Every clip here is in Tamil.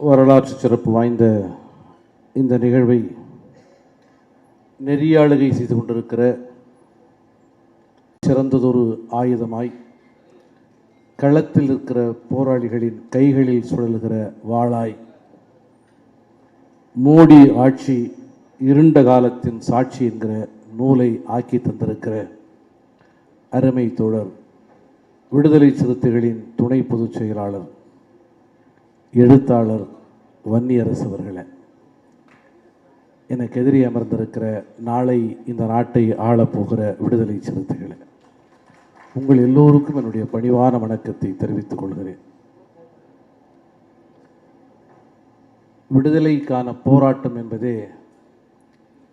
வரலாற்று சிறப்பு வாய்ந்த இந்த நிகழ்வை நெறியாளுகை செய்து கொண்டிருக்கிற சிறந்ததொரு ஆயுதமாய் களத்தில் இருக்கிற போராளிகளின் கைகளில் சுழல்கிற வாளாய் மோடி ஆட்சி இருண்ட காலத்தின் சாட்சி என்கிற நூலை ஆக்கி தந்திருக்கிற அருமை தோழர் விடுதலை சிறுத்தைகளின் துணை பொதுச் செயலாளர் எழுத்தாளர் வன்னியரசு அவர்களை. எனக்கு எதிரி அமர்ந்திருக்கிற நாளை இந்த நாட்டை ஆளப்போகிற விடுதலை சிறுத்தைகளை உங்கள் எல்லோருக்கும் என்னுடைய பணிவான வணக்கத்தை தெரிவித்துக் கொள்கிறேன். விடுதலைக்கான போராட்டம் என்பதே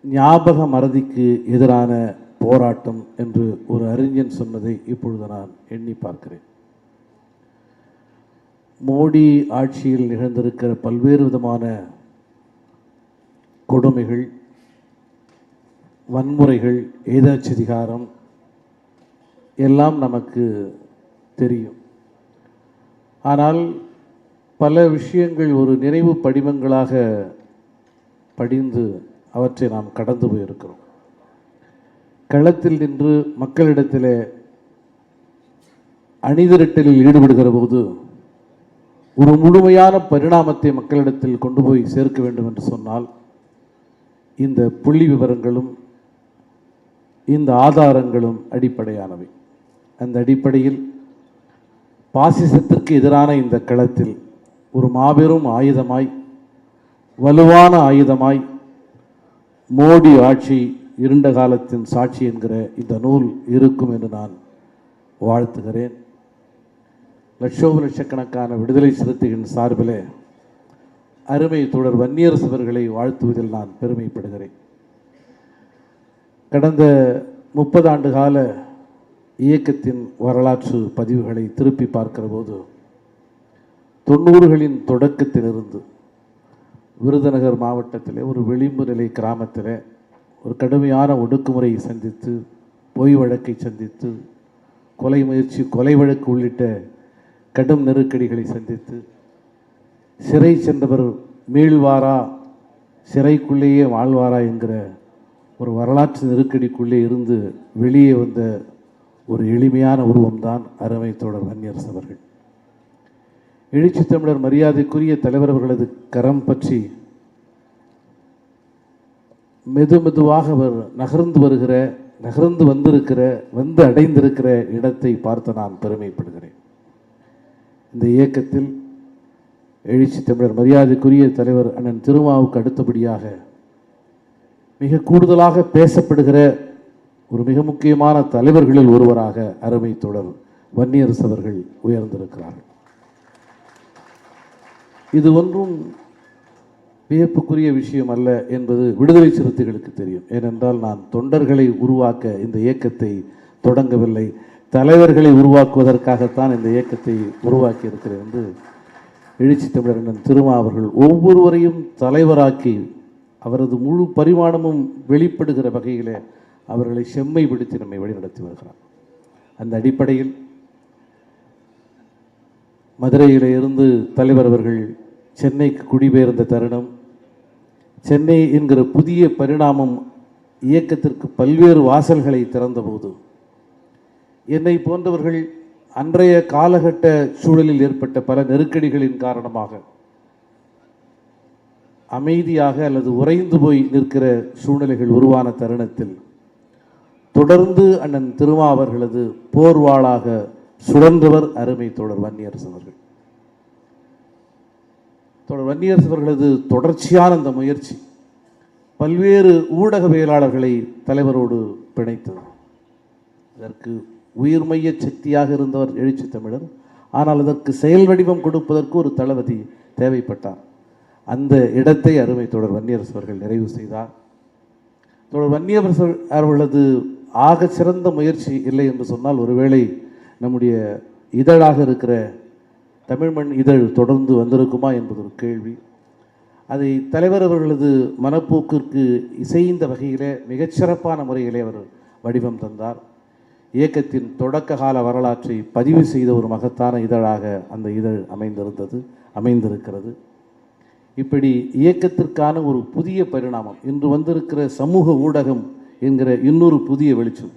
ஞாபக மறதிக்கு எதிரான போராட்டம் என்று ஒரு அறிஞன் சொன்னதை இப்பொழுது நான் எண்ணி பார்க்கிறேன். மோடி ஆட்சியில் நிகழ்ந்திருக்கிற பல்வேறு விதமான கொடுமைகள் வன்முறைகள் ஏதாச்சதிகாரம் எல்லாம் நமக்கு தெரியும். ஆனால் பல விஷயங்கள் ஒரு நினைவு படிமங்களாக படிந்து அவற்றை நாம் கடந்து போயிருக்கிறோம். களத்தில் நின்று மக்களிடத்தில் அணிதிரட்டலில் ஈடுபடுகிற போது ஒரு முழுமையான பரிணாமத்தை மக்களிடத்தில் கொண்டு போய் சேர்க்க வேண்டும் என்று சொன்னால் இந்த புள்ளி விவரங்களும் இந்த ஆதாரங்களும் அடிப்படையானவை. அந்த அடிப்படையில் பாசிசத்திற்கு எதிரான இந்த களத்தில் ஒரு மாபெரும் ஆயுதமாய் வலுவான ஆயுதமாய் மோடி ஆட்சி இருண்ட காலத்தின் சாட்சி என்கிற இந்த நூல் இருக்கும் என்று நான் வாழ்த்துகிறேன். லட்சோப லட்சக்கணக்கான விடுதலை சிறுத்தைகளின் சார்பில் அருமை தொடர் வன்னியரசு அவர்களை வாழ்த்துவதில் நான் பெருமைப்படுகிறேன். கடந்த முப்பது ஆண்டு கால இயக்கத்தின் வரலாற்று பதிவுகளை திருப்பி பார்க்கிற போது தொண்ணூறுகளின் தொடக்கத்திலிருந்து விருதுநகர் மாவட்டத்தில் ஒரு விளிம்பு நிலை கிராமத்தில் ஒரு கடுமையான ஒடுக்குமுறையை சந்தித்து பொய் வழக்கை சந்தித்து கொலை முயற்சி கொலை வழக்கு உள்ளிட்ட கடும் நெருக்கடிகளை சந்தித்து சிறை சென்றவர் மீள்வாரா சிறைக்குள்ளேயே வாழ்வாரா என்கிற ஒரு வரலாற்று நெருக்கடிக்குள்ளே இருந்து வெளியே வந்த ஒரு எளிமையான உருவம்தான் அருமை தோழர் வன்னியரசு அவர்கள். எழுச்சி தமிழர் மரியாதைக்குரிய தலைவர் அவர்களது கரம் பற்றி மெது மெதுவாக அவர் நகர்ந்து வருகிற நகர்ந்து வந்திருக்கிற வந்து அடைந்திருக்கிற இடத்தை பார்த்து நான் பெருமைப்படுகிறேன். இந்த இயக்கத்தில் எழுச்சி தமிழர் மரியாதைக்குரிய தலைவர் அண்ணன் திருமாவுக்கு அடுத்தபடியாக மிக கூடுதலாக பேசப்படுகிற ஒரு மிக முக்கியமான தலைவர்களில் ஒருவராக அருமை தொடர் வன்னியரசு அவர்கள் உயர்ந்திருக்கிறார்கள். இது ஒன்றும் வியப்புக்குரிய விஷயம் அல்ல என்பது விடுதலை சிறுத்தைகளுக்கு தெரியும். ஏனென்றால் நான் தொண்டர்களை உருவாக்க இந்த இயக்கத்தை தொடங்கவில்லை. தலைவர்களை உருவாக்குவதற்காகத்தான் இந்த இயக்கத்தை உருவாக்கி இருக்கிறேன் என்று எழுச்சி தமிழரண்ணன் திருமா அவர்கள் ஒவ்வொருவரையும் தலைவராக்கி அவரது முழு பரிமாணமும் வெளிப்படுகிற வகையில் அவர்களை செம்மைப்படுத்தி நம்மை வழிநடத்தி வருகிறார். அந்த அடிப்படையில் மதுரையில் இருந்து தலைவர் அவர்கள் சென்னைக்கு குடிபெயர்ந்த தருணம் சென்னை என்கிற புதிய பரிணாமம் இயக்கத்திற்கு பல்வேறு வாசல்களை திறந்தபோது என்னை போன்றவர்கள் அன்றைய காலகட்ட சூழலில் ஏற்பட்ட பல நெருக்கடிகளின் காரணமாக அமைதியாக அல்லது உறைந்து போய் நிற்கிற சூழ்நிலைகள் உருவான தருணத்தில் தொடர்ந்து அண்ணன் திருமா அவர்களது போர்வாளாக சுழன்றவர் அருமை தொடர் வன்னியரசு அவர்கள். தொடர் வன்னியரசு அவர்களது தொடர்ச்சியான அந்த முயற்சி பல்வேறு ஊடகவியலாளர்களை தலைவரோடு பிணைத்தது. இதற்கு உயிர்மைய சக்தியாக இருந்தவர் எழுச்சி தமிழர் ஆனால் அதற்கு செயல் வடிவம் கொடுப்பதற்கு ஒரு தளபதி தேவைப்பட்டார். அந்த இடத்தை அருமை தொடர் வன்னியரசு அவர்கள் நிறைவு செய்தார். தொடர் வன்னியரசு அவர்களது ஆக சிறந்த முயற்சி இல்லை என்று சொன்னால் ஒருவேளை நம்முடைய இதழாக இருக்கிற தமிழ்மண் இதழ் தொடர்ந்து வந்திருக்குமா என்பது ஒரு கேள்வி. அதை தலைவர் அவர்களது மனப்போக்கிற்கு இசைந்த வகையிலே மிகச்சிறப்பான முறையிலே அவர் வடிவம் தந்தார். இயக்கத்தின் தொடக்க கால வரலாற்றை பதிவு செய்த ஒரு மகத்தான இதழாக அந்த இதழ் அமைந்திருந்தது அமைந்திருக்கிறது. இப்படி இயக்கத்திற்கான ஒரு புதிய பரிணாமம் இன்று வந்திருக்கிற சமூக ஊடகம் என்கிற இன்னொரு புதிய வெளிச்சம்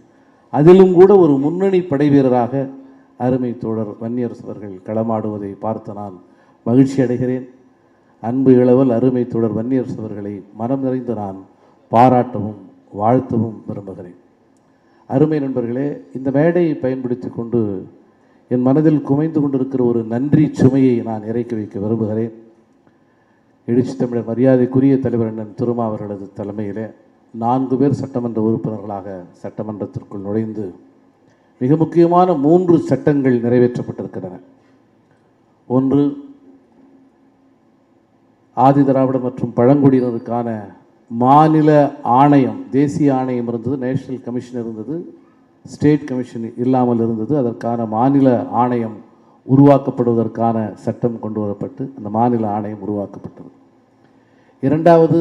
அதிலும் கூட ஒரு முன்னணி படைவீரராக அருமை தோழர் வன்னியரசவர்கள் களமாடுவதை பார்த்து நான் மகிழ்ச்சி அடைகிறேன். அன்பு இளவல் அருமை தோழர் வன்னியரசவர்களை மனம் நிறைந்து நான் பாராட்டவும் வாழ்த்தவும் விரும்புகிறேன். அருமை நண்பர்களே இந்த மேடையை பயன்படுத்தி கொண்டு என் மனதில் குமைந்து கொண்டிருக்கிற ஒரு நன்றி சுமையை நான் இறக்கி வைக்க விரும்புகிறேன். எழுச்சி தமிழர் மரியாதைக்குரிய தலைவர் அண்ணன் திருமா அவர்களது தலைமையிலே நான்கு பேர் சட்டமன்ற உறுப்பினர்களாக சட்டமன்றத்திற்குள் நுழைந்து மிக முக்கியமான மூன்று சட்டங்கள் நிறைவேற்றப்பட்டிருக்கின்றன. ஒன்று ஆதி திராவிடர் மற்றும் பழங்குடியினருக்கான மாநில ஆணையம் தேசிய ஆணையம் இருந்தது நேஷனல் கமிஷன் இருந்தது ஸ்டேட் கமிஷன் இல்லாமல் இருந்தது. அதற்கான மாநில ஆணையம் உருவாக்கப்படுவதற்கான சட்டம் கொண்டு வரப்பட்டு அந்த மாநில ஆணையம் உருவாக்கப்பட்டது. இரண்டாவது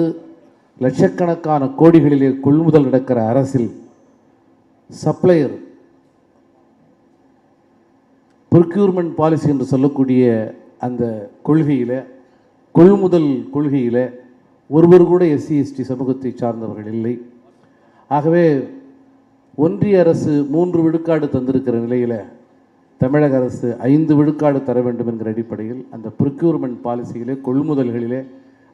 லட்சக்கணக்கான கோடிகளிலே கொள்முதல் நடக்கிற அரசில் சப்ளையர் ப்ரொக்யூர்மெண்ட் பாலிசி என்று சொல்லக்கூடிய அந்த கொள்கையில் கொள்முதல் கொள்கையில் ஒருவர் கூட எஸ்சி எஸ்டி சமூகத்தை சார்ந்தவர்கள் இல்லை. ஆகவே ஒன்றிய அரசு மூன்று விழுக்காடு தந்திருக்கிற நிலையில் தமிழக அரசு ஐந்து விழுக்காடு தர வேண்டும் என்கிற அடிப்படையில் அந்த ப்ரொக்யூர்மெண்ட் பாலிசியிலே கொள்முதல்களிலே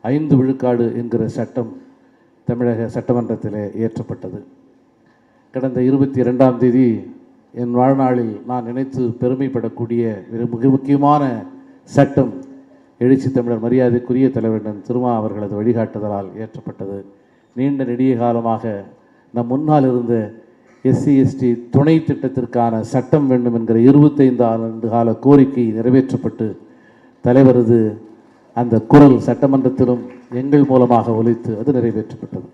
ஐந்து விழுக்காடு என்கிற சட்டம் தமிழக சட்டமன்றத்திலே இயற்றப்பட்டது. கடந்த இருபத்தி இரண்டாம் தேதி என் வாழ்நாளில் நான் நினைத்து பெருமைப்படக்கூடிய மிக முக்கியமான சட்டம் எழுச்சி தமிழர் மரியாதைக்குரிய தலைவரிடம் திருமா அவர்களது வழிகாட்டுதலால் இயற்றப்பட்டது நீண்ட நெடிய காலமாக நம் முன்னால் இருந்த எஸ்சி எஸ்டி துணை திட்டத்திற்கான சட்டம் வேண்டும் என்கிற இருபத்தைந்து ஆண்டு கால கோரிக்கை நிறைவேற்றப்பட்டு தலைவரது அந்த குரல் சட்டமன்றத்திலும் எங்கள் மூலமாக ஒலித்து அது நிறைவேற்றப்பட்டது.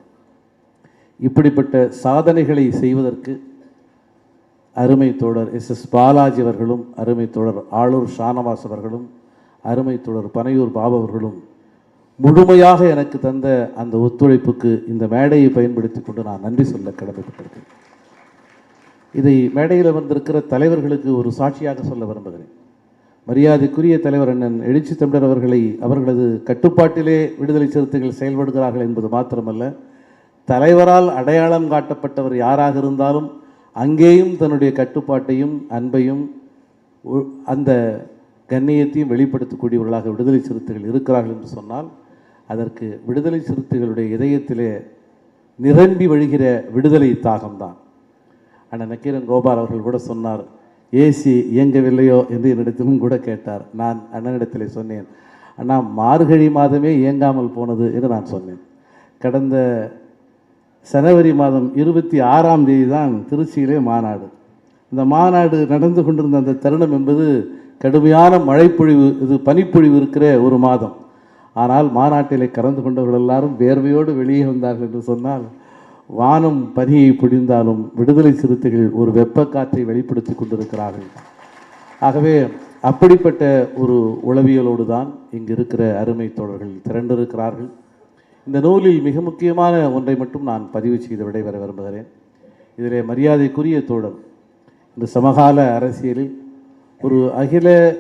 இப்படிப்பட்ட சாதனைகளை செய்வதற்கு அருமை தோழர் எஸ் எஸ் பாலாஜி அவர்களும் அருமை தோழர் ஆளூர் ஷானவாஸ் அவர்களும் அருமை தொடர் பனையூர் பாபவர்களும் முழுமையாக எனக்கு தந்த அந்த ஒத்துழைப்புக்கு இந்த மேடையை பயன்படுத்தி கொண்டு நான் நன்றி சொல்ல கடமைப்பட்டிருக்கேன் இதை மேடையில் வந்திருக்கிற தலைவர்களுக்கு ஒரு சாட்சியாக சொல்ல விரும்புகிறேன். மரியாதைக்குரிய தலைவர் அண்ணன் எழுச்சி தமிழர் அவர்களை அவர்களது கட்டுப்பாட்டிலே விடுதலை சிறுத்தைகள் செயல்படுகிறார்கள் என்பது மாத்திரமல்ல தலைவரால் அடையாளம் காட்டப்பட்டவர் யாராக இருந்தாலும் அங்கேயும் தன்னுடைய கட்டுப்பாட்டையும் அன்பையும் உ- அந்த கண்ணியத்தையும் வெளிப்படுத்தக்கூடியவர்களாக விடுதலை சிறுத்தைகள் இருக்கிறார்கள் என்று சொன்னால் அதற்கு விடுதலை சிறுத்தைகளுடைய இதயத்திலே நிரம்பி வழிகிற விடுதலை தாகம்தான். அண்ணன் நக்கீரன் கோபால் அவர்கள் கூட சொன்னார் ஏசி இயங்கவில்லையோ? என்று என்னிடத்திலும் கூட கேட்டார். நான் அண்ணனிடத்திலே சொன்னேன் அண்ணா மார்கழி மாதமே இயங்காமல் போனது என்று நான் சொன்னேன். கடந்த ஜனவரி மாதம் இருபத்தி ஆறாம் தேதி தான் திருச்சியிலே மாநாடு. இந்த மாநாடு நடந்து கொண்டிருந்த அந்த தருணம் என்பது கடுமையான மழைப்பொழிவு இது பனிப்பொழிவு இருக்கிற ஒரு மாதம். ஆனால் மாநாட்டிலே கலந்து கொண்டவர்கள் எல்லாரும் வேர்வையோடு வெளியே வந்தார்கள் என்று சொன்னால் வானம் பனியை பிடிந்தாலும் விடுதலை சிறுத்தைகள் ஒரு வெப்பக்காற்றை வெளிப்படுத்தி கொண்டிருக்கிறார்கள். ஆகவே அப்படிப்பட்ட ஒரு உளவியலோடு தான் இங்கு இருக்கிற அருமை தோழர்கள் திரண்டிருக்கிறார்கள். இந்த நூலில் மிக முக்கியமான ஒன்றை மட்டும் நான் பதிவு செய்து விடைபெற விரும்புகிறேன். இதிலே மரியாதைக்குரிய தோழர் இந்த சமகால அரசியலில் ஒரு அகில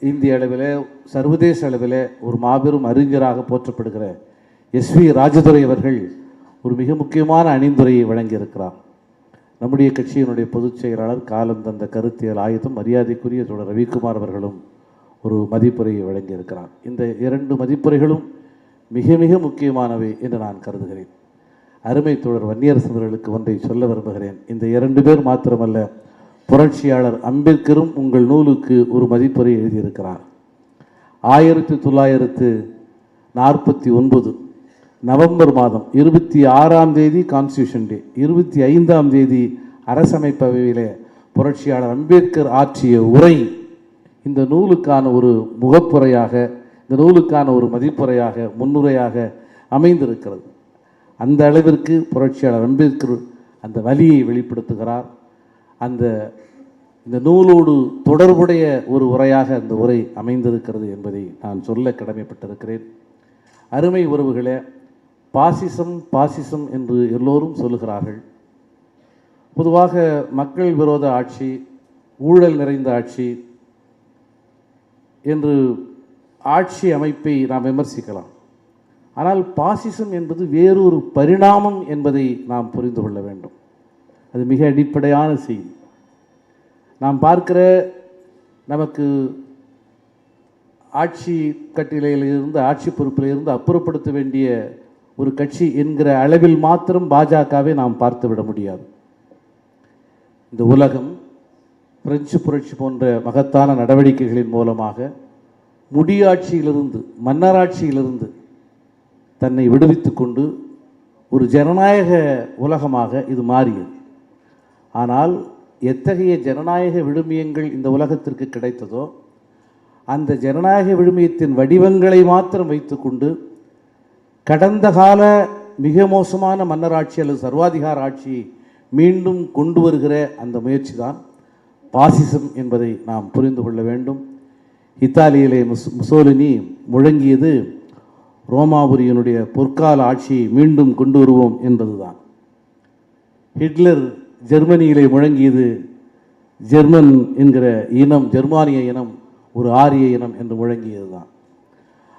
இந்திய அளவில் சர்வதேச அளவில் ஒரு மாபெரும் அறிஞராக போற்றப்படுகிற எஸ் வி ராஜதுரை அவர்கள் ஒரு மிக முக்கியமான அணிந்துரையை வழங்கியிருக்கிறார். நம்முடைய கட்சியினுடைய பொதுச் செயலாளர் காலம் தந்த கருத்தியல் ஆயுதம் மரியாதைக்குரிய தோழர் ரவிக்குமார் அவர்களும் ஒரு மதிப்புரையை வழங்கியிருக்கிறார். இந்த இரண்டு மதிப்புரைகளும் மிக மிக முக்கியமானவை என்று நான் கருதுகிறேன். அருமை தோழர் வன்னியரசு அவர்களுக்கு ஒன்றை சொல்ல விரும்புகிறேன். இந்த இரண்டு பேர் மாத்திரமல்ல புரட்சியாளர் அம்பேத்கரும் உங்கள் நூலுக்கு ஒரு மதிப்புரை எழுதியிருக்கிறார். ஆயிரத்தி தொள்ளாயிரத்து நாற்பத்தி ஒன்பது நவம்பர் மாதம் இருபத்தி ஆறாம் தேதி கான்ஸ்டியூஷன் டே இருபத்தி ஐந்தாம் தேதி அரசமைப்பவையிலே புரட்சியாளர் அம்பேத்கர் ஆற்றிய உரை இந்த நூலுக்கான ஒரு முகப்புரையாக இந்த நூலுக்கான ஒரு மதிப்புரையாக முன்னுரையாக அமைந்திருக்கிறது. அந்த அளவிற்கு புரட்சியாளர் அம்பேத்கர் அந்த வலியை வெளிப்படுத்துகிறார். அந்த இந்த நூலோடு தொடர்புடைய ஒரு உரையாக அந்த உரை அமைந்திருக்கிறது என்பதை நான் சொல்ல கடமைப்பட்டிருக்கிறேன். அருமை உறவுகளே பாசிசம் பாசிசம் என்று எல்லோரும் சொல்லுகிறார்கள். பொதுவாக மக்கள் விரோத ஆட்சி ஊழல் நிறைந்த ஆட்சி என்று ஆட்சி அமைப்பை நாம் விமர்சிக்கலாம். ஆனால் பாசிசம் என்பது வேறொரு பரிணாமம் என்பதை நாம் புரிந்து கொள்ள வேண்டும். அது மிக அடிப்படையான செய்தி. நாம் பார்க்கிற நமக்கு ஆட்சி கட்டிலையில் இருந்து ஆட்சி பொறுப்பில் இருந்து அப்புறப்படுத்த வேண்டிய ஒரு கட்சி என்கிற அளவில் மாத்திரம் பாஜகவை நாம் பார்த்து விட முடியாது. இந்த உலகம் பிரெஞ்சு புரட்சி போன்ற மகத்தான நடவடிக்கைகளின் மூலமாக முடியாட்சியிலிருந்து மன்னராட்சியிலிருந்து தன்னை விடுவித்து கொண்டு ஒரு ஜனநாயக உலகமாக இது மாறியது. ஆனால் எத்தகைய ஜனநாயக விழுமியங்கள் இந்த உலகத்திற்கு கிடைத்ததோ அந்த ஜனநாயக விழுமியத்தின் வடிவங்களை மாத்திரம் வைத்துக்கொண்டு கடந்த கால மிக மோசமான மன்னராட்சி அல்லது சர்வாதிகார ஆட்சியை மீண்டும் கொண்டு வருகிற அந்த முயற்சி தான் பாசிசம் என்பதை நாம் புரிந்து கொள்ள வேண்டும். இத்தாலியிலே முஸ் முசோலினி முழங்கியது ரோமாபுரியனுடைய பொற்கால ஆட்சியை மீண்டும் கொண்டு வருவோம் என்பதுதான். ஹிட்லர் ஜெர்மனியிலே முழங்கியது ஜெர்மன் என்கிற இனம் ஜெர்மானிய இனம் ஒரு ஆரிய இனம் என்று முழங்கியதுதான்.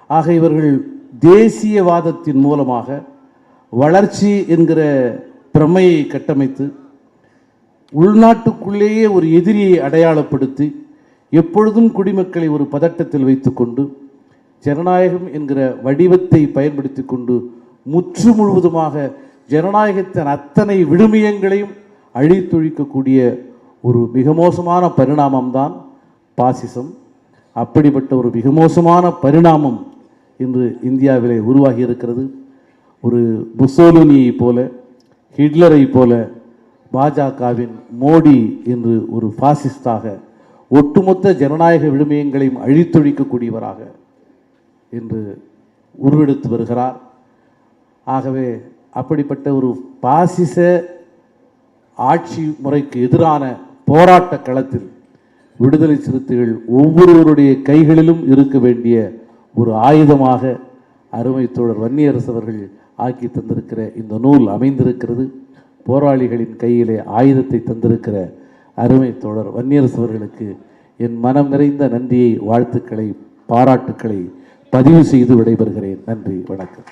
ஆக இவர்கள் தேசியவாதத்தின் மூலமாக வளர்ச்சி என்கிற பிரமையை கட்டமைத்து உள்நாட்டுக்குள்ளேயே ஒரு எதிரியை அடையாளப்படுத்தி எப்பொழுதும் குடிமக்களை ஒரு பதட்டத்தில் வைத்துக்கொண்டு ஜனநாயகம் என்கிற வடிவத்தை பயன்படுத்தி கொண்டு முற்று முழுவதுமாக ஜனநாயகத்தின் அத்தனை விழுமியங்களையும் அழித்தொழிக்கக்கூடிய ஒரு மிக மோசமான பரிணாமம்தான் பாசிசம். அப்படிப்பட்ட ஒரு மிக மோசமான பரிணாமம் இன்று இந்தியாவிலே உருவாகி இருக்கிறது. ஒரு முசோலினியை போல ஹிட்லரை போல பாஜகவின் மோடி என்று ஒரு ஃபாசிஸ்டாக ஒட்டுமொத்த ஜனநாயக விழுமியங்களையும் அழித்தொழிக்கக்கூடியவராக என்று உருவெடுத்து வருகிறார். ஆகவே அப்படிப்பட்ட ஒரு பாசிச ஆட்சி முறைக்கு எதிரான போராட்ட களத்தில் விடுதலை சிறுத்தைகள் ஒவ்வொருவருடைய கைகளிலும் இருக்க வேண்டிய ஒரு ஆயுதமாக அருமை தோழர் வன்னியரசு அவர்கள் ஆக்கி தந்திருக்கிற இந்த நூல் அமைந்திருக்கிறது. போராளிகளின் கையிலே ஆயுதத்தை தந்திருக்கிற அருமை தோழர் வன்னியரசு அவர்களுக்கு என் மனம் நிறைந்த நன்றியை வாழ்த்துக்களை பாராட்டுக்களை பதிவு செய்து விடைபெறுகிறேன். நன்றி வணக்கம்.